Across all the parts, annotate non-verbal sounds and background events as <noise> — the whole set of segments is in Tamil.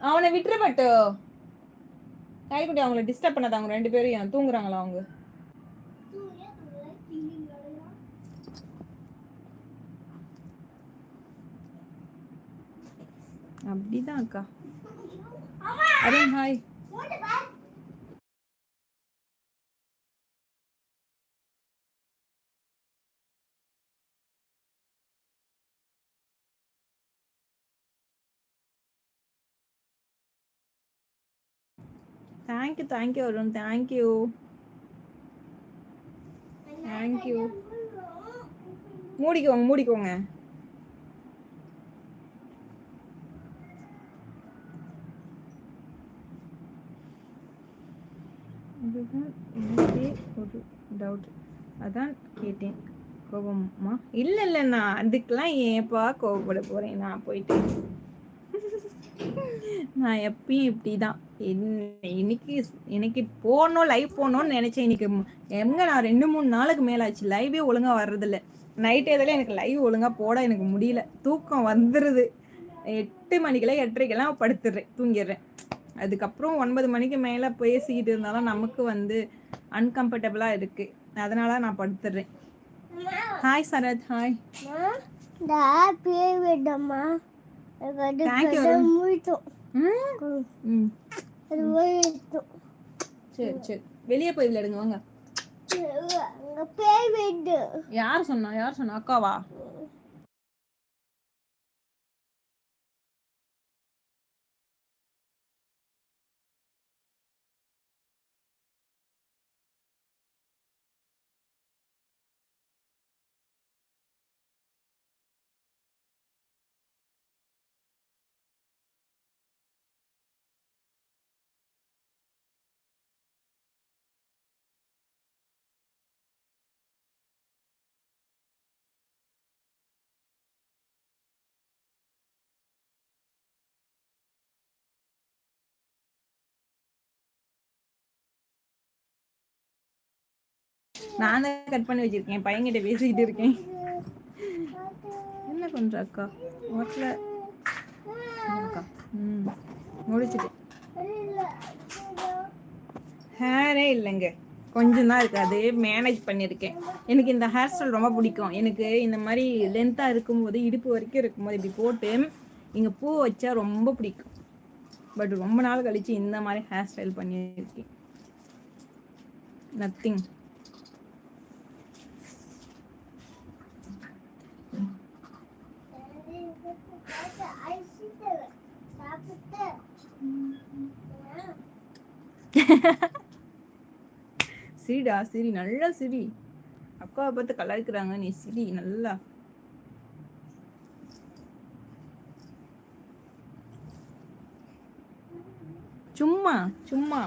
அவனை விட்டுற பட்டு கைக்குட்டி அவங்கள டிஸ்டர்ப் பண்ணாத அவங்க ரெண்டு பேரும் தூங்குறாங்களா அவங்க? அப்படிதான் அக்கா. Array hi thank you thank you Arun thank you thank you மூடிக்கோங்க மூடிக்கோங்க. இதுதான் எனக்கே ஒரு டவுட் அதான் கேட்டேன். கோபமா? இல்லை இல்லை நான் அதுக்கெல்லாம் ஏன்ப்பா கோபப்பட போகிறேன் நான் போயிட்டு <laughs> நான் எப்பயும் இப்படி தான் இன்னைக்கு இன்னைக்கு போகணும் லைவ் போகணும்னு நினச்சேன். இன்னைக்கு எங்க நான் ரெண்டு மூணு நாளுக்கு மேலே ஆச்சு. லைவே ஒழுங்காக வர்றதில்ல. நைட் இதில் எனக்கு லைவ் ஒழுங்காக போட எனக்கு முடியல. தூக்கம் வந்துடுது எட்டு மணிக்கெல்லாம் எட்டரைக்கெல்லாம் படுத்துடுறேன். தூங்கிடுறேன். அதுக்கப்புறம் ஒன்பது மணிக்கு மேலே பேசிக்கிட்டு இருந்தாலும் நமக்கு வந்து அன்கம்ஃபர்டபுளாக இருக்குது அதனால நான் படுத்துடுறேன். Hi Sarath. Hi thank you ம்? சரி சரி. வெளியே போய் விளையாடுங்க வாங்க. யார் சொன்னா? யார் சொன்னா? அக்காவா? நான் தான் கட் பண்ணி வச்சிருக்கேன். பையன்கிட்ட பேசிக்கிட்டு இருக்கேன். என்ன பண்ணுற அக்கா? ஓட்டல. அக்கா ம் முடிச்சிட்டேன். ஹேரே இல்லைங்க. கொஞ்சம் தான் இருக்குது அது மேனேஜ் பண்ணியிருக்கேன். எனக்கு இந்த ஹேர் ஸ்டைல் ரொம்ப பிடிக்கும். எனக்கு இந்த மாதிரி லென்த்தாக இருக்கும்போது இடுப்பு வரைக்கும் இருக்கும்போது இப்படி போட்டு இங்கே பூ வச்சா ரொம்ப பிடிக்கும். பட் ரொம்ப நாள் கழித்து இந்த மாதிரி ஹேர் ஸ்டைல் பண்ணியிருக்கேன். நத்திங் <laughs> சிரிடா சிரி நல்லா சிரி. அக்காவை பார்த்து கலாய்க்கிறாங்க நீ சிரி நல்லா. சும்மா சும்மா.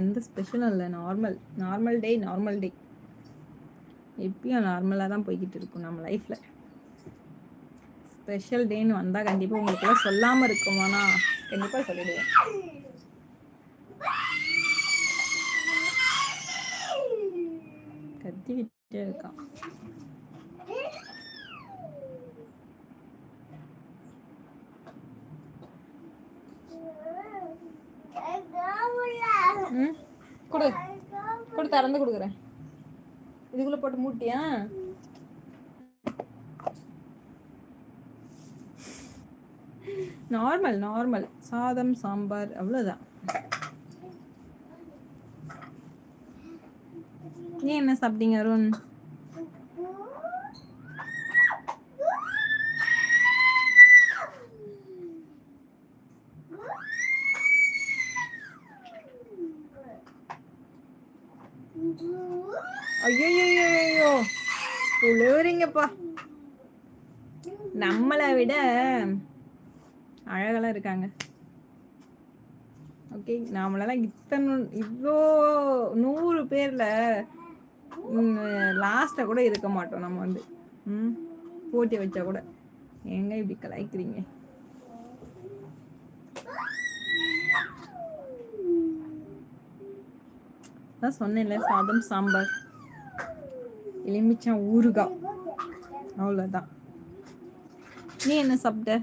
எந்த ஸ்பெஷலும் இல்லை normal normal day normal day எப்பயும் நார்மலாக தான் போய்கிட்டு இருக்கும் நம்ம லைஃப்பில் ஸ்பெஷல் டேன்னு வந்தால் கண்டிப்பாக உங்களுக்குலாம் சொல்லாமல் இருக்குமானா கண்டிப்பாக சொல்லிடுவேன். கத்திக்கிட்டே இருக்கான். கொடு. கொடு திறந்து கொடுக்குறேன். இதுக்குள்ள போட்டு மூட்டியா? நார்மல் நார்மல் சாதம் சாம்பார் அவ்வளோதான் ஏன் என்ன சாப்பிட்டீங்க அருண்? ஐயோ குளிரிங்கப்பா நம்மளை விட அழகெல்லாம் இருக்காங்க. ஓகே நாமளெல்லாம் இத்தனை இவ்வளோ நூறு பேரில் லாஸ்ட்டாக கூட இருக்க மாட்டோம் நம்ம வந்து. ம் போட்டி வச்சா கூட. எங்க இப்படி கலாய்க்கிறீங்க? தான் சொன்னேன்ல சாதம் சாம்பார். எலுமிச்சம் ஊறுகாய். அவ்வளோதான் நீ என்ன சாப்பிட்ட?